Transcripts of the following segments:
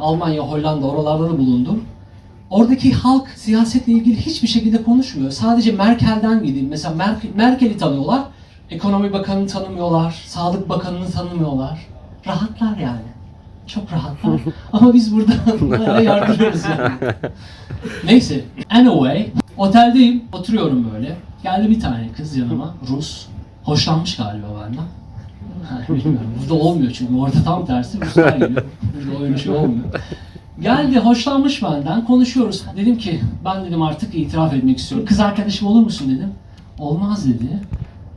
Almanya, Hollanda oralarda da bulundum. Oradaki halk siyasetle ilgili hiçbir şekilde konuşmuyor. Sadece Merkel'den gideyim. Mesela Merkel, Merkel'i tanıyorlar. Ekonomi Bakanı'nı tanımıyorlar. Sağlık Bakanı'nı tanımıyorlar. Rahatlar yani. Çok rahatlar. Ama biz burada bayağı yardırıyoruz yani. Neyse. Anyway. Oteldeyim. Oturuyorum böyle. Geldi bir tane kız yanıma. Rus. Hoşlanmış galiba benden. Burada olmuyor çünkü orada tam tersi Ruslar geliyor. Burada öyle şey olmuyor. Geldi hoşlanmış benden konuşuyoruz. Dedim ki ben dedim artık itiraf etmek istiyorum. Kız arkadaşım olur musun dedim. Olmaz dedi.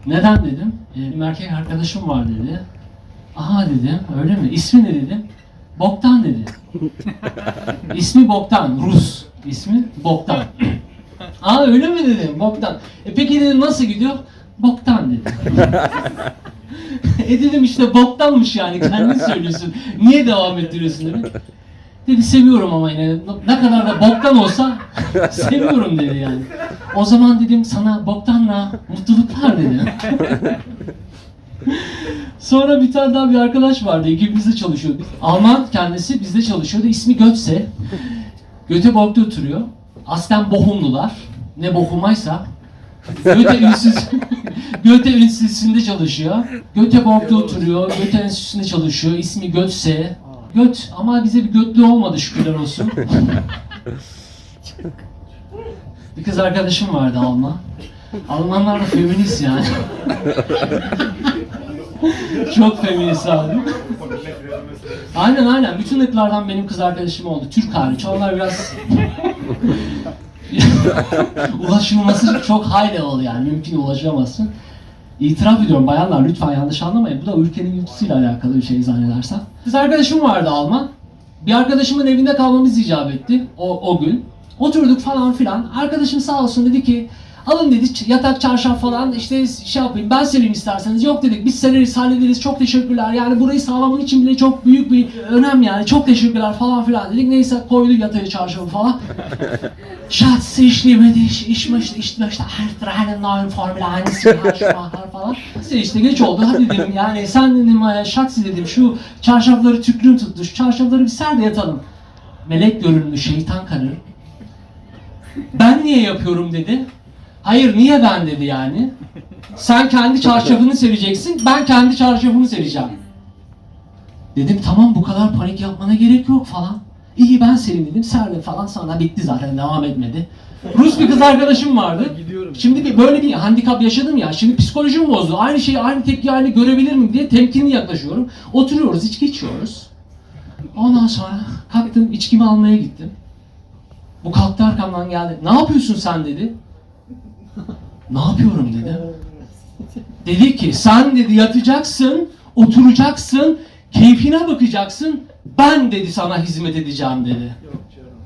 Neden dedim. "E, benim erkek arkadaşım var dedi. Aha dedim öyle mi? İsmi ne dedim. Boktan dedi. İsmi Boktan. Rus. İsmi Boktan. Aa öyle mi dedim Boktan. E peki dedim nasıl gidiyor? Boktan dedi. e dedim işte boktanmış yani kendin söylüyorsun. Niye devam ettiriyorsun dedi. Dedi seviyorum ama yine ne kadar da boktan olsa seviyorum dedi yani. O zaman dedim sana boktanla mutluluklar dedim. Sonra bir tane daha bir arkadaş vardı. Ekibimizde çalışıyordu. Alman kendisi bizde çalışıyordu. İsmi Götze. Göteborg'da oturuyor. Aslen Bohumlular. Ne Bohumaysa. Göte Ünsüz Göte Ünsüzü'nde çalışıyor. Göteborg'da oturuyor. Göte Enstitüsü'nde çalışıyor. İsmi Götze. Göt ama bize bir götlü olmadı şükürler olsun. bir kız arkadaşım vardı Alman. Almanlar da feminist yani. Çok feminist abi. Aynen aynen. Bütün ırklardan benim kız arkadaşım oldu. Türk hariç. Onlar biraz ulaşılması çok high level yani. Mümkün ulaşamazsın. İtiraf ediyorum bayanlar lütfen yanlış anlamayın. Bu da ülkenin yapısıyla alakalı bir şey zannedersem. Kız arkadaşım vardı Alman. Bir arkadaşımın evinde kalmamız icap etti o, o gün. Oturduk falan filan. Arkadaşım sağ olsun dedi ki alın dedi yatak çarşaf falan işte şey yapayım ben sereyim isterseniz. Yok dedik biz sereriz hallederiz çok teşekkürler. Yani burayı sağlamak için bile çok büyük bir önem yani çok teşekkürler falan filan dedik. Neyse koydu yatağı çarşafı falan. Liebe dich, ich möchte, ich möchte einen neuen Formel 1 Schumacher falan. Neyse işte geç oldu hadi dedim yani sen dedim e, Schatz dedim şu çarşafları tüklün tuttu, şu çarşafları bir ser de yatalım. Melek görünümlü şeytan karı. Ben niye yapıyorum dedi. Hayır niye ben dedi yani. Sen kendi çarşafını sereceksin, ben kendi çarşafımı sereceğim. Dedim tamam bu kadar panik yapmana gerek yok falan. İyi ben sereyim dedim. Serdim falan sonra bitti zaten devam etmedi. Rus bir kız arkadaşım vardı. Şimdi bir böyle bir handikap yaşadım ya. Şimdi psikolojim bozdu. Aynı şeyi aynı tepki aynı görebilir miyim diye temkinli yaklaşıyorum. Oturuyoruz içki içiyoruz. Ondan sonra kalktım içkimi almaya gittim. Bu kalktı arkamdan geldi. Ne yapıyorsun sen dedi. Ne yapıyorum dedim. Dedi ki sen dedi yatacaksın, oturacaksın, keyfine bakacaksın. Ben dedi sana hizmet edeceğim dedi.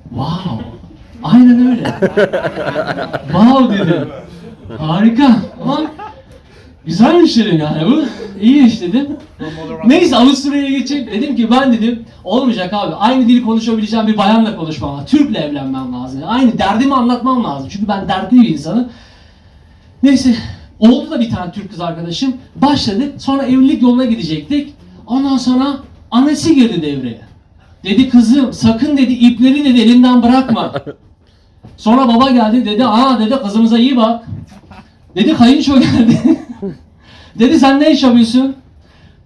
Wow. Aynen öyle. wow dedim. Harika. Ama güzelmiş dedim yani bu. İyi iş dedim. Neyse Avusturya'ya geçip dedim ki ben dedim olmayacak abi. Aynı dili konuşabileceğim bir bayanla konuşmam lazım. Türk'le evlenmem lazım. Aynı derdimi anlatmam lazım. Çünkü ben dertli bir insanım. Neyse oldu da bir tane Türk kız arkadaşım. Başladık. Sonra evlilik yoluna gidecektik. Ondan sonra annesi girdi devreye. Dedi kızım sakın dedi ipleri dedi elinden bırakma. Sonra baba geldi dedi aa dedi kızımıza iyi bak. Dedi kayınço geldi. dedi sen ne iş yapıyorsun?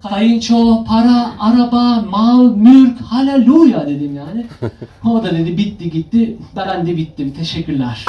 Kayınço, para, araba, mal, mülk, haleluya dedim yani. O da dedi bitti gitti. Ben de bittim. Teşekkürler.